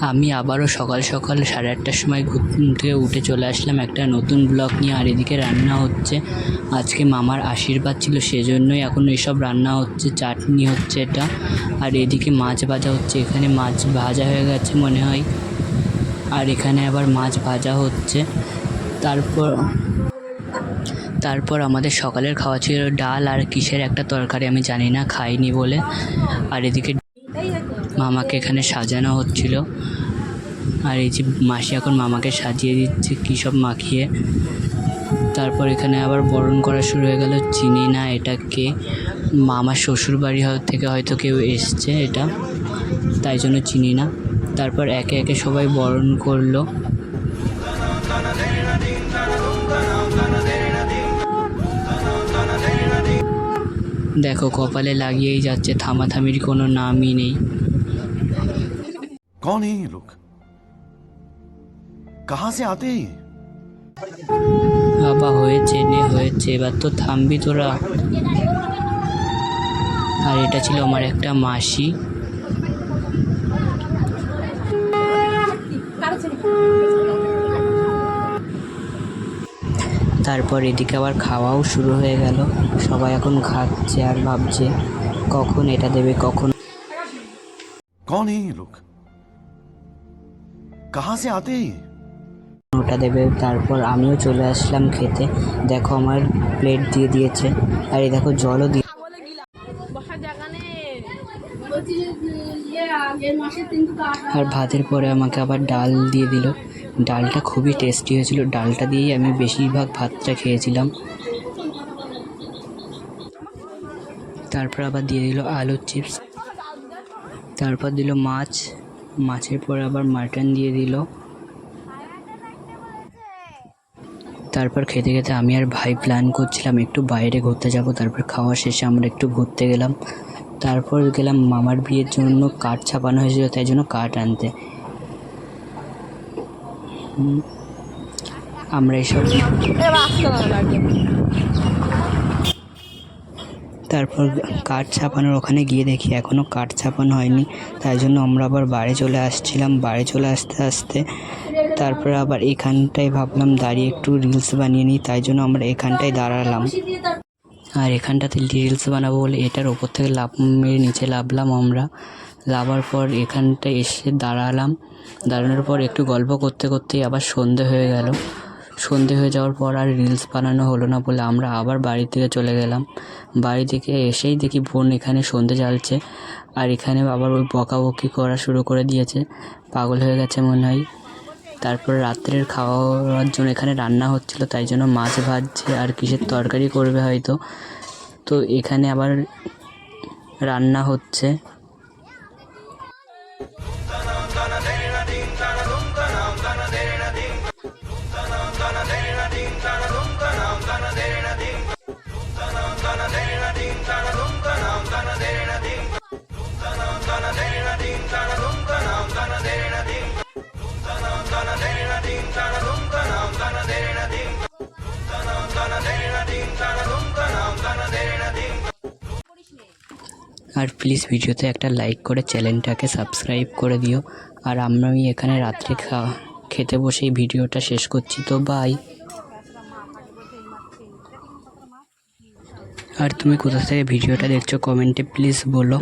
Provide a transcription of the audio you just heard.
আমি আবারও সকাল সকাল সাড়ে আটটার সময় ঘুম থেকে উঠে চলে আসলাম একটা নতুন ব্লগ নিয়ে। আর এদিকে রান্না হচ্ছে। আজকে মামার আশীর্বাদ ছিল, সেজন্যই এখন এসব রান্না হচ্ছে, চাটনি হচ্ছে এটা। আর এদিকে মাছ ভাজা হচ্ছে, এখানে মাছ ভাজা হয়ে গেছে মনে হয়। আর এখানে আবার মাছ ভাজা হচ্ছে। তারপর তারপর আমাদের সকালের খাওয়া ছিল ডাল আর কিসের একটা তরকারি আমি জানি না, খাইনি বলে। আর এদিকে মামাকে এখানে সাজানো হচ্ছিল। আর এই যে মাসি এখন মামাকে সাজিয়ে দিচ্ছে, কী সব মাখিয়ে। তারপর এখানে আবার বরণ করা শুরু হয়ে গেল, চিনি না এটা কে। মামার শ্বশুর বাড়ি থেকে হয়তো কেউ এসছে এটা, তাই জন্য চিনি না। তারপর একে একে সবাই বরণ করল। দেখো, কপালে লাগিয়েই যাচ্ছে, থামাথামির কোনো নামই নেই। कौन है ये लोग कहां से आते हैं ये? বাবা হয়েছে নে হয়েছে এবার তো থামবি তোরা আর এটা ছিল আমার একটা মাসি তারপর এদিকে আবার খাওয়াও শুরু হয়ে গেল সবাই এখন খাচ্ছে আর ভাবছে কখন এটা দেবে কখন कौन है ये लोग कहां से आते हैं ये? ওটা দেবে তারপর আমিও চলে আসলাম খেতে দেখো আমার প্লেট দিয়ে দিয়েছে আর এই দেখো জলও দিয়ে বসার জায়গা নেই বলছি যে ইয়ে আগের মাসে কিন্তু আর ভাতের পরে আমাকে আবার ডাল দিয়ে দিল ডালটা খুবই টেস্টি হয়েছিল ডালটা দিয়েই আমি বেশিরভাগ ভাতটা খেয়েছিলাম তারপর আবার দিয়ে দিল আলুর চিপস তারপর দিল মাছ মাছের পরে আবার মাটন দিয়ে দিল। তারপর খেতে খেতে আমি আর ভাই প্ল্যান করছিলাম একটু বাইরে ঘুরতে যাব। তারপর খাওয়া শেষে আমরা একটু ঘুরতে গেলাম। তারপর গেলাম মামার বিয়ের জন্য কাঠ ছাপানো হয়েছিল, তাই জন্য কাঠ আনতে। আমরা এসব তারপর কাঠ ছাপানোর ওখানে গিয়ে দেখি এখনও কাঠ ছাপানো হয়নি। তাই জন্য আমরা আবার বাড়ি চলে আসছিলাম। বাড়ি চলে আসতে আসতে তারপর আবার এখানটায় ভাবলাম দাঁড়িয়ে একটু রিলস বানিয়ে নিই। তাই জন্য আমরা এখানটায় দাঁড়ালাম। আর এখানটাতে রিলস বানাবো বলে এটার ওপর থেকে লাফ মেরে নিচে লাভলাম আমরা। লাভার পর এখানটায় এসে দাঁড়ালাম। দাঁড়ানোর পর একটু গল্প করতে করতেই আবার সন্ধে হয়ে গেল। সন্ধে হয়ে যাওয়ার পর আর রিলস বানানো হলো না বলে আমরা আবার বাড়ি থেকে চলে গেলাম। বাড়ি থেকে এসেই দেখি বোন এখানে সন্ধে জ্বালছে আর এখানে আবার ওই বকাবকি করা শুরু করে দিয়েছে। পাগল হয়ে গেছে মনে হয়। তারপর রাত্রের খাওয়ার জন্য এখানে রান্না হচ্ছিল, তাই জন্য মাছ ভাজছে আর কিসের তরকারি করবে হয়তো। তো এখানে আবার রান্না হচ্ছে। আর প্লিজ ভিডিওতে একটা লাইক করে চ্যানেলটাকে সাবস্ক্রাইব করে দিও। আর আমি এখানে রাত্রে খেতে বসেই ভিডিওটা শেষ করছি, তো বাই আর তুমি কোথা থেকে ভিডিওটা দেখছ কমেন্টে প্লিজ বলো।